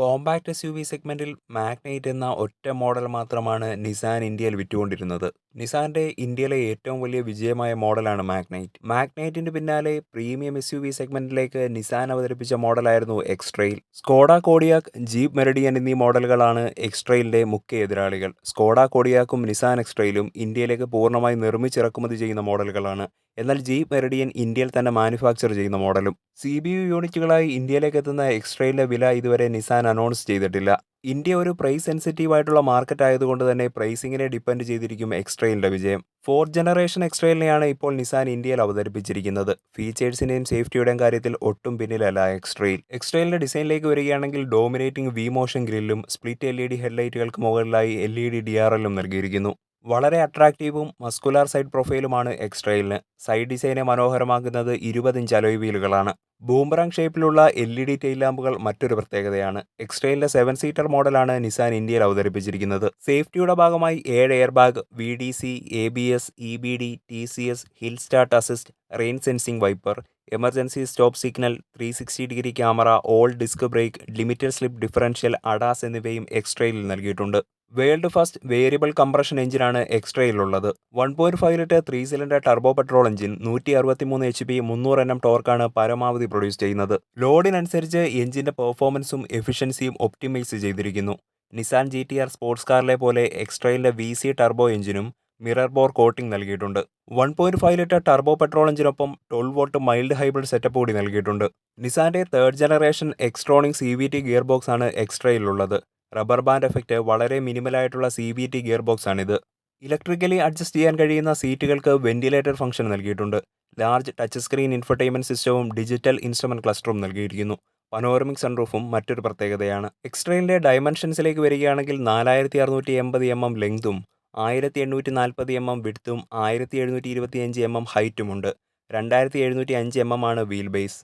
Compact S U V സെഗ്മെന്റിൽ Magnite എന്ന ഒറ്റ മോഡൽ മാത്രമാണ് നിസാൻ ഇന്ത്യയിൽ വിറ്റുകൊണ്ടിരുന്നത്. നിസാന്റെ ഇന്ത്യയിലെ ഏറ്റവും വലിയ വിജയമായ മോഡലാണ് മാഗ്നൈറ്റ്. മാഗ്നൈറ്റിന്റെ പിന്നാലെ പ്രീമിയം എസ് യു വി സെഗ്മെന്റിലേക്ക് നിസാൻ അവതരിപ്പിച്ച മോഡലായിരുന്നു X Trail Skoda Kodiaq Jeep Meridian എന്നീ മോഡലുകളാണ് എക്സ്ട്രെയിലിന്റെ മുഖ്യ എതിരാളികൾ. സ്കോഡ കോഡിയാക്കും നിസാൻ എക്സ്ട്രയിലും ഇന്ത്യയിലേക്ക് പൂർണമായി നിർമ്മിച്ചിറക്കുമതി ചെയ്യുന്ന മോഡലുകളാണ്. എന്നാൽ ജീപ്പ് മെറിഡിയൻ ഇന്ത്യയിൽ തന്നെ മാനുഫാക്ചർ ചെയ്യുന്ന മോഡലും. സി ബി യു യൂണിറ്റുകളായി ഇന്ത്യയിലേക്ക് എത്തുന്ന എക്സ്ട്രയിലെ വില ഇതുവരെ നിസാൻ അനൗൺസ് ചെയ്തിട്ടില്ല. ഇന്ത്യ ഒരു പ്രൈസ് സെൻസിറ്റീവ് ആയിട്ടുള്ള മാർക്കറ്റ് ആയതുകൊണ്ട് തന്നെ പ്രൈസിങ്ങിനെ ഡിപ്പെൻഡ് ചെയ്തിരിക്കും എക്സ്ട്രെയിലിന്റെ വിജയം. ഫോർത്ത് ജനറേഷൻ എക്സ്ട്രെയിലിനെയാണ് ഇപ്പോൾ നിസാൻ ഇന്ത്യയിൽ അവതരിപ്പിച്ചിരിക്കുന്നത്. ഫീച്ചേഴ്സിന്റെയും സേഫ്റ്റിയുടെയും കാര്യത്തിൽ ഒട്ടും പിന്നിലല്ല എക്സ്ട്രെയിൽ എക്സ്ട്രെയിലിന്റെ ഡിസൈനിലേക്ക് വരികയാണെങ്കിൽ ഡോമിനേറ്റിംഗ് വി മോഷൻ ഗ്രില്ലും സ്പ്ലിറ്റ് എൽ ഇ ഡി ഹെഡ്ലൈറ്റുകൾക്ക് മുകളിലായി L E D D R എല്ലും നൽകിയിരിക്കുന്നു. വളരെ അട്രാക്റ്റീവും മസ്കുലാർ സൈഡ് പ്രൊഫൈലുമാണ് എക്സ്ട്രയിലിന് സൈഡ് ഡിസൈനെ മനോഹരമാക്കുന്നത് ഇരുപത് ഇഞ്ച് അലോയ് വീലുകളാണ് ബൂമറാങ് ഷേപ്പിലുള്ള എൽ ഇ ഡി ടെയിൽ ലാമ്പുകൾ മറ്റൊരു പ്രത്യേകതയാണ്. എക്സ്ട്രയിലിന്റെ സെവൻ സീറ്റർ മോഡലാണ് നിസാൻ ഇന്ത്യയിൽ അവതരിപ്പിച്ചിരിക്കുന്നത്. സേഫ്റ്റിയുടെ ഭാഗമായി ഏഴ് air bag V D C A B S E B D T C S hill start assist rain sensing wiper emergency stop signal three sixty degree camera all disc brake limited slip differential ADAS എന്നിവയും X-Trail നൽകിയിട്ടുണ്ട്. World first variable compression എഞ്ചിനാണ് എക്സ്ട്രയിലുള്ളത്. One point five litre three cylinder turbo petrol engine നൂറ്റി അറുപത്തി മൂന്ന് H P മുന്നൂറ് N M ടോർക്കാണ് പരമാവധി produce ചെയ്യുന്നത്. ലോഡിനനുസരിച്ച് എഞ്ചിന്റെ പെർഫോമൻസും എഫിഷ്യൻസിയും ഒപ്റ്റിമൈസ് ചെയ്തിരിക്കുന്നു. Nissan G T R sports കാറിലെ പോലെ എക്സ്ട്രയിലെ വി സി ടർബോ എഞ്ചിനും മിറർ ബോർ കോട്ടിംഗ് നൽകിയിട്ടുണ്ട്. One point five litre turbo petrol എഞ്ചിനൊപ്പം twelve volt mild hybrid setup കൂടി നൽകിയിട്ടുണ്ട്. നിസാന്റെ third generation Xtronic C V T gear box ആണ് എക്സ്ട്രയിലുള്ളത്. റബ്ബർ ബാൻഡ് എഫക്റ്റ് വളരെ മിനിമലായിട്ടുള്ള C B T gear box ആണിത്. Electrically adjust ചെയ്യാൻ കഴിയുന്ന സീറ്റുകൾക്ക് വെന്റിലേറ്റർ ഫംഗ്ഷൻ നൽകിയിട്ടുണ്ട്. ലാർജ് ടച്ച് സ്ക്രീൻ ഇൻഫർടൈൻമെന്റ് സിസ്റ്റവും ഡിജിറ്റൽ ഇൻസ്ട്രുമെന്റ് ക്ലസ്റ്ററും നൽകിയിരിക്കുന്നു. പനോറമിക് സൺറൂഫും മറ്റൊരു പ്രത്യേകതയാണ്. എക്സ്ട്രെയിലിന്റെ ഡയമെൻഷൻസിലേക്ക് വരികയാണെങ്കിൽ നാലായിരത്തി അറുന്നൂറ്റി എൺപത് എം എം ലെങ്തും ആയിരത്തി എണ്ണൂറ്റി നാൽപ്പത് എം എം വിടുത്തും ആയിരത്തി എഴുന്നൂറ്റി ഇരുപത്തി അഞ്ച് എം എം ഹൈറ്റുമുണ്ട്. രണ്ടായിരത്തി എഴുന്നൂറ്റി അഞ്ച് എം എം ആണ് വീൽ ബേസ്